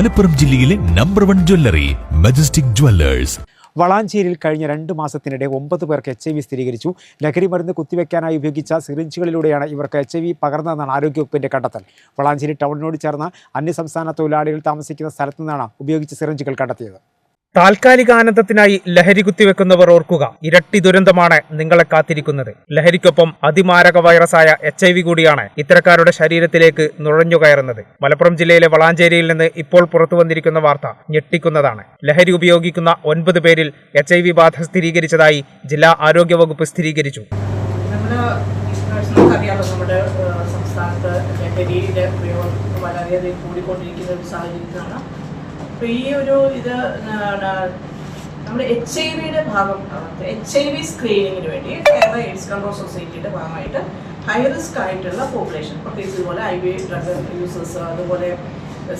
മലപ്പുറം ജില്ലയിലെ number one jewellery Majestic jewellers വളാഞ്ചേരിയിൽ കഴിഞ്ഞ രണ്ട് മാസത്തിനിടെ ഒമ്പത് പേർക്ക് എച്ച് ഐ വി സ്ഥിരീകരിച്ചു. ലഹരി മരുന്ന് കുത്തിവെക്കാനായി ഉപയോഗിച്ച സിറിഞ്ചുകളിലൂടെയാണ് ഇവർക്ക് എച്ച് ഐ വി പകർന്നതെന്നാണ് ആരോഗ്യവകുപ്പിന്റെ കണ്ടെത്തൽ. വളാഞ്ചേരി ടൗണിനോട് ചേർന്ന അന്യസംസ്ഥാന തൊഴിലാളികൾ താമസിക്കുന്ന സ്ഥലത്തു നിന്നാണ് ഉപയോഗിച്ച സിറിഞ്ചുകൾ കണ്ടെത്തിയത്. താൽക്കാലിക ആനന്ദത്തിനായി ലഹരി കുത്തിവെക്കുന്നവർ ഓർക്കുക ഇരട്ടി ദുരന്തമാണ് നിങ്ങളെ കാത്തിരിക്കുന്നത്. ലഹരിക്കൊപ്പം അതിമാരക വൈറസായ എച്ച് ഐ വി കൂടിയാണ് ഇത്തരക്കാരുടെ ശരീരത്തിലേക്ക് നുഴഞ്ഞുകയറുന്നത് മലപ്പുറം ജില്ലയിലെ വളാഞ്ചേരിയിൽ നിന്ന് ഇപ്പോൾ പുറത്തു വന്നിരിക്കുന്ന വാർത്ത ഞെട്ടിക്കുന്നതാണ്. ലഹരി ഉപയോഗിക്കുന്ന ഒൻപത് പേരിൽ എച്ച് ഐ വി ബാധ സ്ഥിരീകരിച്ചതായി ജില്ലാ ആരോഗ്യവകുപ്പ് സ്ഥിരീകരിച്ചു. സംസ്ഥാനത്ത് ഉപയോഗം വളരെയധികം കൂടിക്കൊണ്ടിരിക്കുന്ന ഒരു സാഹചര്യത്തിലാണ് അപ്പോൾ ഈ ഒരു ഇത് നമ്മുടെ എച്ച് ഐ വിയുടെ ഭാഗം എച്ച് ഐ വി സ്ക്രീനിങ്ങിന് വേണ്ടി കേരള എയ്ഡ്സ് കൺട്രോൾ സൊസൈറ്റിയുടെ ഭാഗമായിട്ട് ഹൈ റിസ്ക് ആയിട്ടുള്ള പോപ്പുലേഷൻ പ്രത്യേകിച്ച് ഇതുപോലെ ഐ വി ഡ്രഗ് യൂസേഴ്സ് അതുപോലെ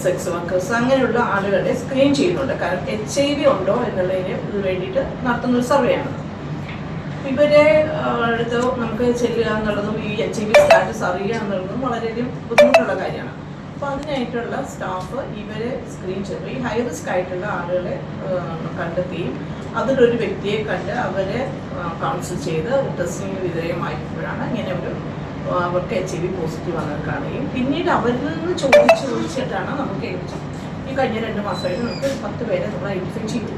സെക്സ് വർക്കേഴ്സ് അങ്ങനെയുള്ള ആളുകളെ സ്ക്രീൻ ചെയ്യുന്നുണ്ട്. കാരണം എച്ച് ഐ വി ഉണ്ടോ എന്നുള്ളതിന് വേണ്ടിയിട്ട് നടത്തുന്ന ഒരു സർവേയാണ് ഇവരെ അടുത്ത് നമുക്ക് ചെല്ലുക എന്നുള്ളതും ഈ എച്ച് ഐ വി സ്റ്റാറ്റസ് അറിയുക എന്നുള്ളതും വളരെയധികം ബുദ്ധിമുട്ടുള്ള കാര്യമാണ്. അപ്പോൾ അതിനായിട്ടുള്ള സ്റ്റാഫ് ഇവരെ സ്ക്രീൻ ചെയ്തു ഈ ഹൈ റിസ്ക് ആയിട്ടുള്ള ആളുകളെ കണ്ടെത്തുകയും അതിലൊരു വ്യക്തിയെ കണ്ട് അവരെ കൗൺസിൽ ചെയ്ത് ടെസ്റ്റിംഗ് വിധേയമായപ്പോഴാണ് ഇങ്ങനെ ഒരു അവർക്ക് എച്ച് ഐ വി പോസിറ്റീവ് ആണെന്ന് കാണുകയും പിന്നീട് അവരിൽ നിന്ന് ചോദിച്ച് ചോദിച്ചിട്ടാണ് നമുക്ക് ഈ കഴിഞ്ഞ രണ്ട് മാസമായിട്ട് നമുക്ക് പത്ത് പേരെ നമ്മൾ ഐഡന്റിഫൈ ചെയ്തു.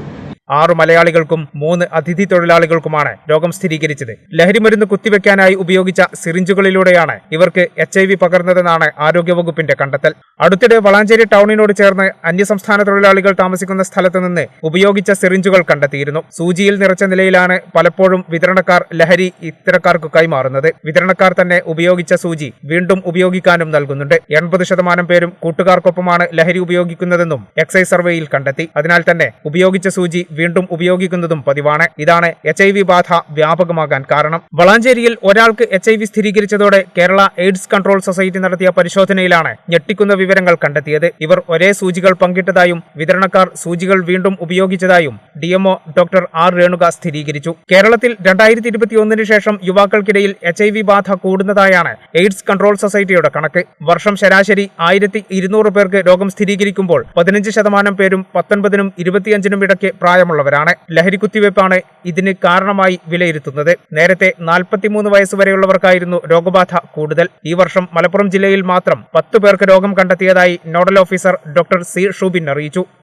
ആറു മലയാളികൾക്കും മൂന്ന് അതിഥി തൊഴിലാളികൾക്കുമാണ് രോഗം സ്ഥിരീകരിച്ചത്. ലഹരിമരുന്ന് കുത്തിവെക്കാനായി ഉപയോഗിച്ച സിറിഞ്ചുകളിലൂടെയാണ് ഇവർക്ക് എച്ച് ഐ വി പകർന്നതെന്നാണ് ആരോഗ്യവകുപ്പിന്റെ കണ്ടെത്തൽ. അടുത്തിടെ വളാഞ്ചേരി ടൗണിനോട് ചേർന്ന് അന്യസംസ്ഥാന തൊഴിലാളികൾ താമസിക്കുന്ന സ്ഥലത്ത് നിന്ന് ഉപയോഗിച്ച സിറിഞ്ചുകൾ കണ്ടെത്തിയിരുന്നു. സൂചിയിൽ നിറച്ച നിലയിലാണ് പലപ്പോഴും വിതരണക്കാർ ലഹരി ഇത്തരക്കാർക്ക് കൈമാറുന്നത്. വിതരണക്കാർ തന്നെ ഉപയോഗിച്ച സൂചി വീണ്ടും ഉപയോഗിക്കാനും നൽകുന്നുണ്ട്. എൺപത് ശതമാനം പേരും കൂട്ടുകാർക്കൊപ്പമാണ് ലഹരി ഉപയോഗിക്കുന്നതെന്നും എക്സൈസ് സർവേയിൽ കണ്ടെത്തി. അതിനാൽ തന്നെ ഉപയോഗിച്ച സൂചി വീണ്ടും ഉപയോഗിക്കുന്നതും പതിവാണ്. ഇതാണ് എച്ച് ഐ വി ബാധ വ്യാപകമാകാൻ കാരണം. വളാഞ്ചേരിയിൽ ഒരാൾക്ക് എച്ച് ഐ വി സ്ഥിരീകരിച്ചതോടെ കേരള എയ്ഡ്സ് കൺട്രോൾ സൊസൈറ്റി നടത്തിയ പരിശോധനയിലാണ് ഞെട്ടിക്കുന്ന വിവരങ്ങൾ കണ്ടെത്തിയത്. ഇവർ ഒരേ സൂചികൾ പങ്കിട്ടതായും വിതരണക്കാർ സൂചികൾ വീണ്ടും ഉപയോഗിച്ചതായും ഡിഎംഒ ഡോക്ടർ ആർ രേണുക സ്ഥിരീകരിച്ചു. കേരളത്തിൽ രണ്ടായിരത്തി ഇരുപത്തിയൊന്നിന് ശേഷം യുവാക്കൾക്കിടയിൽ എച്ച് ഐ വി ബാധ കൂടുന്നതായാണ് എയ്ഡ്സ് കൺട്രോൾ സൊസൈറ്റിയുടെ കണക്ക്. വർഷം ശരാശരി ആയിരത്തി പേർക്ക് രോഗം സ്ഥിരീകരിക്കുമ്പോൾ പതിനഞ്ച് ശതമാനം പേരും പത്തൊൻപതിനും ഇരുപത്തിയഞ്ചിനും ഇടയ്ക്ക് പ്രായമുള്ളവരാണ് ലഹരി കുത്തിവയ്പ്പാണ് ഇതിന് കാരണമായി വിലയിരുത്തുന്നത്. നേരത്തെ നാൽപ്പത്തിമൂന്ന് വയസ്സ് വരെയുള്ളവർക്കായിരുന്നു രോഗബാധ കൂടുതൽ. ഈ വർഷം മലപ്പുറം ജില്ലയിൽ മാത്രം പത്ത് പേർക്ക് രോഗം കണ്ടെത്തിയതായി nodal officer doctor C Shubin അറിയിച്ചു.